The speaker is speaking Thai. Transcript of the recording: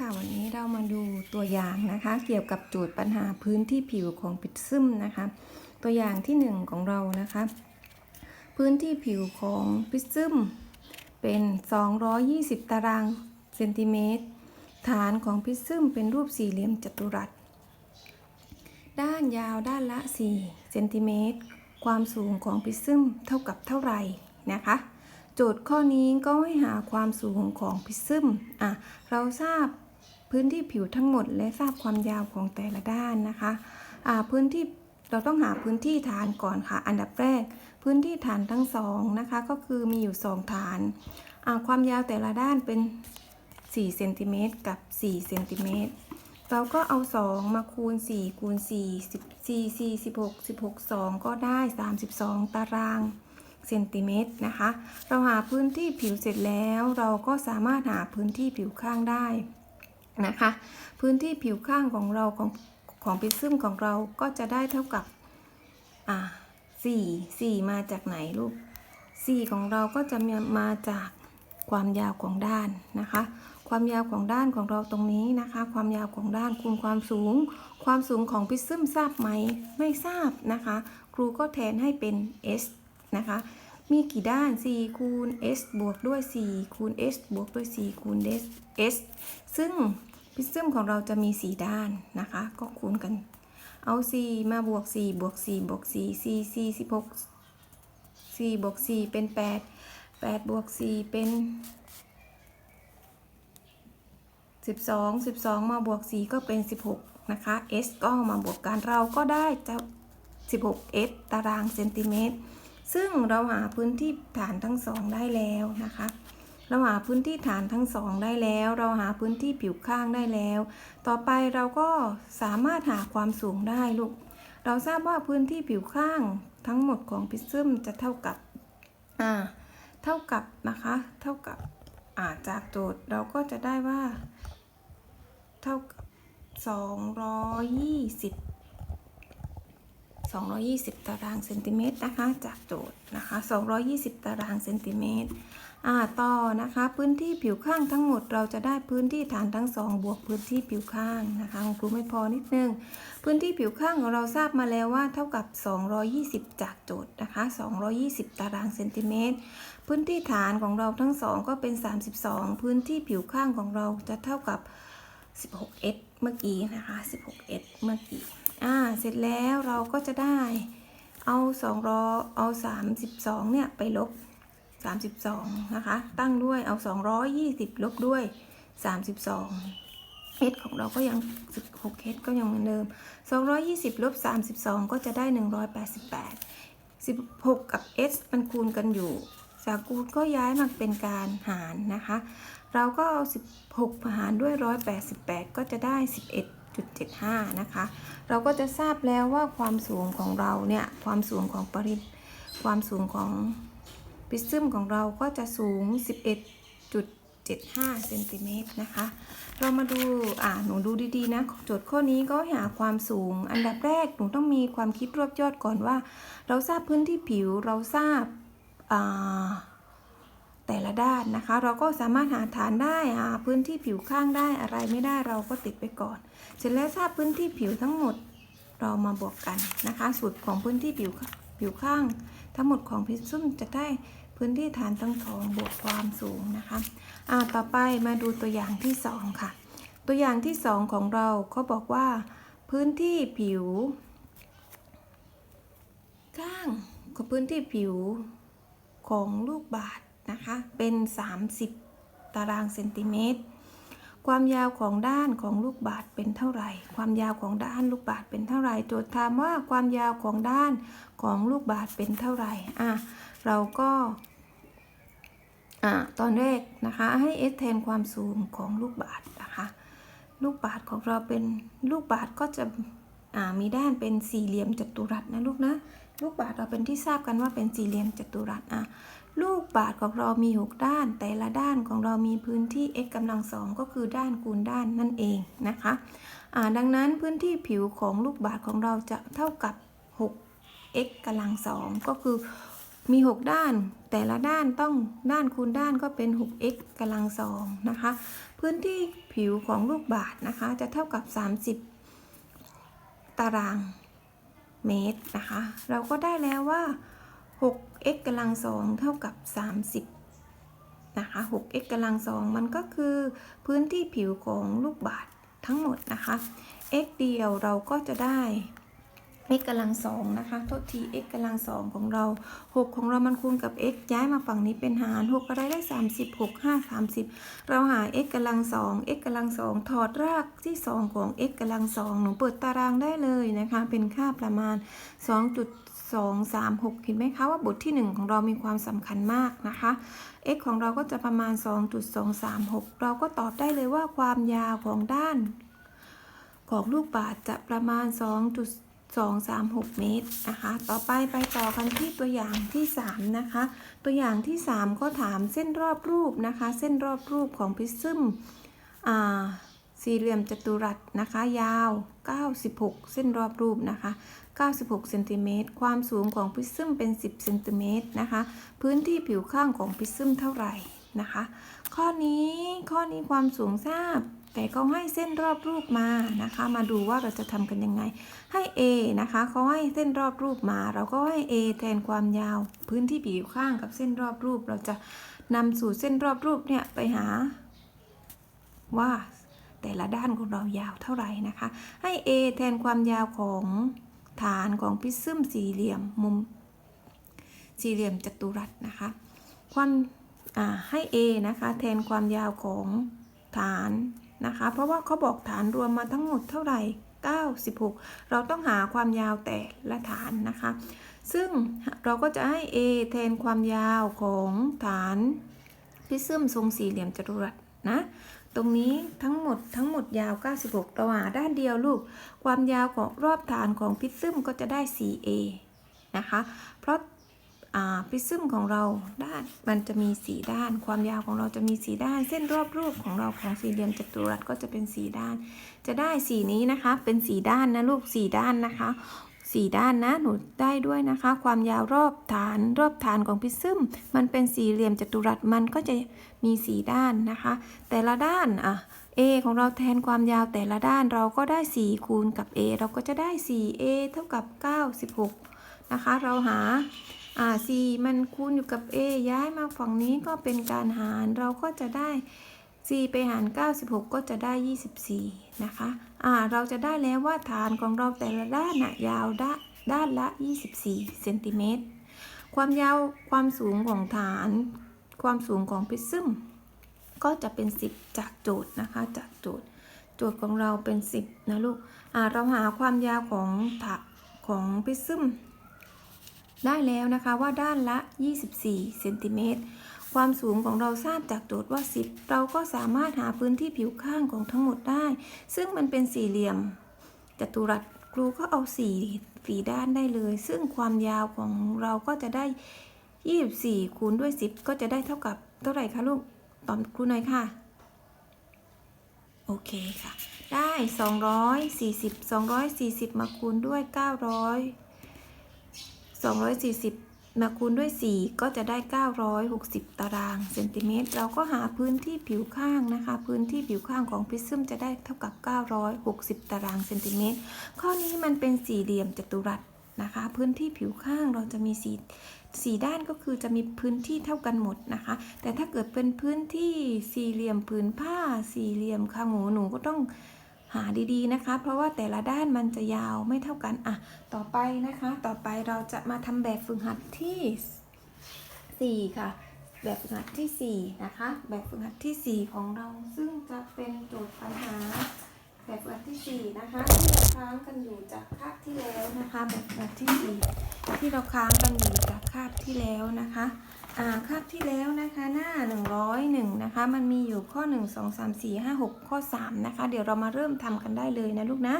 ค่ะวันนี้เรามาดูตัวอย่างนะคะ เกี่ยวกับโจทย์ปัญหาพื้นที่ผิวของปิดซึมนะคะ ตัวอย่างที่หนึ่งของเรานะคะ พื้นที่ผิวของปิดซึมเป็น 220 ตารางเซนติเมตร ฐานของพิซึมเป็นรูปสี่เหลี่ยมจัตุรัส ด้านยาวด้านละ 4 เซนติเมตร ความสูงของพิซึมเท่ากับเท่าไหร่นะคะโจทย์ข้อนี้ก็ให้หาความสูงของพิซึมอะ เราทราบ พื้นที่ผิวทั้งหมดและทราบความยาวของแต่ละด้านนะคะพื้นที่เราต้องหาพื้นที่ฐานก่อนค่ะ อันดับแรก พื้นที่ฐานทั้งสองนะคะก็คือมีอยู่สองฐานความยาวแต่ละด้านเป็น4เซนติเมตรกับ4เซนติเมตรเราก็เอา 2 มาคูณ 4 คูณ 4 4 4 16 16 2 ก็ได้ 32 ตารางเซนติเมตรนะคะ เราหาพื้นที่ผิวเสร็จแล้ว เราก็สามารถหาพื้นที่ผิวข้างได้ นะคะ พื้นที่ผิวข้างของเราของของพิซึมของเราก็จะได้เท่ากับอ่า4 4มาจากไหนลูก4ของเราก็จะมาจากความยาวของด้านนะคะ ความยาวของด้านของเราตรงนี้นะคะ ความยาวของด้านคูณความสูง ความสูงของพิซึมทราบไหมไม่ทราบนะคะ ครูก็แทนให้เป็น s นะคะ มีกี่ด้าน 4 คูณ s บวกด้วย 4 คูณ s บวกด้วย 4 คูณ s s ซึ่งพิซึมของเราจะมี 4 ด้านนะคะ ก็คูณกัน เอา 4 มาบวก 4 บวก 4 บวก 4 4 4 16 4 บวก 4 เป็น 8 8 บวก 4 เป็น 12 12 มาบวก 4 ก็เป็น 16 นะคะ s ก็มาบวกกันเราก็ได้จะ16 s ตารางเซนติเมตร ซึ่งเราหาพื้นที่ฐานทั้งสองได้แล้วนะคะ เราหาพื้นที่ฐานทั้งสองได้แล้ว เราหาพื้นที่ผิวข้างได้แล้ว ต่อไปเราก็สามารถหาความสูงได้ลูก เราทราบว่าพื้นที่ผิวข้างทั้งหมดของพิซึมจะเท่ากับ อ่า เท่ากับนะคะ เท่ากับ อ่า จากโจทย์เราก็จะได้ว่า เท่ากับ 220 220 ตารางเซนติเมตรนะคะ จากโจทย์นะคะ 220 ตารางเซนติเมตรอ่าต่อนะคะ พื้นที่ผิวข้างทั้งหมดเราจะได้พื้นที่ฐานทั้งสองบวกพื้นที่ผิวข้างนะคะของครูไม่พอนิดนึง พื้นที่ผิวข้างของเราทราบมาแล้วว่าเท่ากับ 220 จากโจทย์นะคะ 220 ตารางเซนติเมตรพื้นที่ฐานของเราทั้งสองก็เป็น 32 พื้นที่ผิวข้างของเราจะเท่ากับ 16s เมื่อกี้นะคะ 16s เมื่อกี้ อ่าเสร็จแล้วเราก็จะได้เอา2รอเอา 32เนี่ยไปลบ 32 นะคะ ตั้งด้วยเอา 220 ลบด้วย 32 h ของเราก็ยัง 16 h ก็ยังเหมือนเดิม 220 ลบ 32 ก็จะได้ 188 16 กับ s มันคูณกันอยู่ จากคูณก็ย้ายมาเป็นการหารนะคะ เราก็เอา 16 หารด้วย 188 ก็จะได้ 11.75 นะคะ เราก็จะทราบแล้วว่าความสูงของเราเนี่ยความสูงของปริความสูงของพิซึมของเราก็จะสูง 11.75เซนติเมตรนะคะ เรามาดูอ่าหนูดูดีๆนะโจทย์ข้อนี้ก็หาความสูงอันดับแรกหนูต้องมีความคิดรวบยอดก่อนว่า เราทราบพื้นที่ผิวเราทราบอ่า แต่ละด้านนะคะ เราก็สามารถหาฐานได้หาพื้นที่ผิวข้างได้อะไรไม่ได้เราก็ติดไปก่อน เสร็จแล้วทราบพื้นที่ผิวทั้งหมดเรามาบวกกันนะคะ สูตรของพื้นที่ผิวผิวข้าง ทั้งหมดของพิซซุ่มจะได้พื้นที่ฐานทั้งสองบวกความสูงนะคะอ่าต่อไปมาดูตัวอย่างที่สองค่ะ ตัวอย่างที่สองของเราเขาบอกว่า พื้นที่ผิว ข้างของพื้นที่ผิวของลูกบาศ นะคะ เป็น 30 ตารางเซนติเมตร ความยาวของด้านของลูกบาศก์เป็นเท่าไหร่ ความยาวของด้านลูกบาศก์เป็นเท่าไหร่โจทย์ถามว่าความยาวของด้านของลูกบาศก์เป็นเท่าไหร่อะเราก็อะตอนแรกนะคะให้ s แทนความสูงของลูกบาศก์นะคะ ลูกบาศก์ของเราเป็นลูกบาศก์ก็จะอ่ามีด้านเป็นสี่เหลี่ยมจัตุรัสนะลูกนะลูกบาศก์เราเป็นที่ทราบกันว่าเป็นสี่เหลี่ยมจัตุรัสอะ ลูกบาศก์ของเรามี 6 ด้าน แต่ละด้านของเรามีพื้นที่ x กำลังสองก็คือด้านคูณด้านนั่นเองนะคะดังนั้นพื้นที่ผิวของลูกบาศก์ของเราจะเท่ากับ 6x กำลังสองก็คือมี 6 ด้าน แต่ละด้านต้องด้านคูณด้านก็เป็น 6x กำลังสองนะคะ พื้นพื้นที่ผิวของลูกบาศก์นะคะจะเท่ากับ 30 ตารางเมตรนะคะ เราก็ได้แล้วว่า 6x กำลังสองเท่ากับ 30 นะคะ 6x กำลังสองมันก็คือพื้นที่ผิวของลูกบาศก์ทั้งหมดนะคะ x เดียวเราก็จะได้ x กำลังสองนะคะ โทษที x กำลังสองของเรา 6 ของเรามันคูณกับ x ย้ายมาฝั่งนี้เป็นหาร 6 ก็ได้ได้ 30 6 5 30 เราหา x กำลังสอง x กำลังสองถอดรากที่ 2 ของ x กำลังสองหนูเปิดตารางได้เลยนะคะ เป็นค่าประมาณ 2 3 6 เห็นไหมคะว่าบทที่ 1 ของเรามีความสำคัญมากนะคะ x ของเราก็จะประมาณ 2.236 เราก็ตอบได้เลยว่าความยาวของด้าน ของลูกบาศจะประมาณ 2.236 เมตรนะคะ ต่อไปไปต่อกันที่ตัวอย่างที่ 3 นะคะ ตัวอย่างที่ 3 ก็ถามเส้นรอบรูปนะคะ เส้นรอบรูปของพิซึมอ่าสี่เหลี่ยมจัตุรัสนะคะ ยาว 96 เส้นรอบรูปนะคะ 96เซนติเมตรความสูงของพิซึมเป็น 10เซนติเมตรนะคะ พื้นที่ผิวข้างของพิซึมเท่าไหร่นะคะ ข้อนี้ข้อนี้ความสูงทราบ แต่เขาให้เส้นรอบรูปมานะคะ มาดูว่าเราจะทำกันยังไง ให้ A นะคะเขาให้เส้นรอบรูปมา เราก็ให้ A แทนความยาว พื้นที่ผิวข้างกับเส้นรอบรูป เราจะนำสู่เส้นรอบรูปเนี่ยไปหาว่าแต่ละด้านของเรายาวเท่าไหร่นะคะ ให้ A แทนความยาวของ ฐานของพิซึมสี่เหลี่ยมมุมสี่เหลี่ยมจัตุรัสนะคะ ความให้ A นะคะแทนความยาวของฐานนะคะ เพราะว่าเขาบอกฐานรวมมาทั้งหมดเท่าไหร่ 96 เราต้องหาความยาวแต่ละฐานนะคะ ซึ่งเราก็จะให้ A แทนความยาวของฐานพิซึมทรงสี่เหลี่ยมจัตุรัสนะ ตรงนี้ทั้งหมดทั้งหมดยาว 96เราหาด้านเดียวลูก ความยาวของรอบฐานของพิซึมก็จะได้ 4a นะคะ เพราะพิซึมของเราด้านมันจะมี 4 ด้าน ความยาวของเราจะมี 4 ด้าน เส้นรอบรูปของเราของสี่เหลี่ยมจัตุรัสก็จะเป็น 4 ด้าน จะได้ 4 นี้นะคะ เป็น 4 ด้านนะลูก 4 ด้านนะคะ สี่ด้านนะ หนูได้ด้วยนะคะ ความยาวรอบฐาน รอบฐานของพิซึมมันเป็นสี่เหลี่ยมจัตุรัสมันก็จะมีสี่ด้านนะคะ แต่ละด้านอะ A ของเราแทนความยาวแต่ละด้านเราก็ได้ 4 คูณกับ A เราก็จะได้ 4A เท่ากับ 96 นะคะ เราหาอ่า4มันคูณอยู่กับ A ย้ายมาฝั่งนี้ก็เป็นการหารเราก็จะได้ 4 ไปหาร 96 ก็จะได้ 24 นะคะ อ่า เราจะได้แล้วว่าฐานของเราแต่ละด้านนะยาวด้านด้านละ 24 เซนติเมตร ความยาวความสูงของฐาน ความสูงของพิซึมก็จะเป็น 10 จากโจทย์นะคะ จากโจทย์ โจทย์ของเราเป็น 10 นะลูก อ่า เราหาความยาวของถักของพิซึมได้แล้วนะคะว่าด้านละ 24 เซนติเมตร ความสูงของเราทราบจากโจทย์ว่า 10 เราก็สามารถหาพื้นที่ผิวข้างของทั้งหมดได้ ซึ่งมันเป็นสี่เหลี่ยมจัตุรัสครูก็เอาสี่สี่ด้านได้เลย ซึ่งความยาวของเราก็จะได้ 24 คูณด้วย 10 ก็จะได้เท่ากับเท่าไหร่คะลูกตอบครูหน่อยค่ะ โอเคค่ะ ได้ 240 240 มาคูณด้วย 900 240 มาคูณด้วย 4 ก็จะได้ 960 ตารางเซนติเมตร เราก็หาพื้นที่ผิวข้างนะคะ พื้นที่ผิวข้างของพิซึมจะได้เท่ากับ 960 ตารางเซนติเมตร ข้อนี้มันเป็นสี่เหลี่ยมจัตุรัสนะคะ พื้นที่ผิวข้างเราจะมีสีสี่ด้านก็คือจะมีพื้นที่เท่ากันหมดนะคะ แต่ถ้าเกิดเป็นพื้นที่สี่เหลี่ยมผืนผ้า สี่เหลี่ยมคางหมูหนูก็ต้อง หาดีๆนะคะ เพราะว่าแต่ละด้านมันจะยาวไม่เท่ากันอะต่อไปนะคะ ต่อไปเราจะมาทำแบบฝึกหัดที่ 4 ค่ะ แบบฝึกหัดที่ 4 นะคะ แบบฝึกหัดทีสี่4 ของเราซึ่งจะเป็นโจทย์ปัญหาแบบฝึกหัดที่ 4 นะคะ ที่เราค้างกันอยู่จากคาบที่แล้วนะคะ แบบฝึกหัดที่ 4 ที่เราค้างกันอยู่จากคาบที่แล้วนะคะ อ่าคาบที่แล้วนะคะหน้า 101 นะคะ มันมีอยู่ข้อ 1 2 3 4 5 6 ข้อ 3 นะคะ เดี๋ยวเรามาเริ่มทำกันได้เลยนะลูกนะ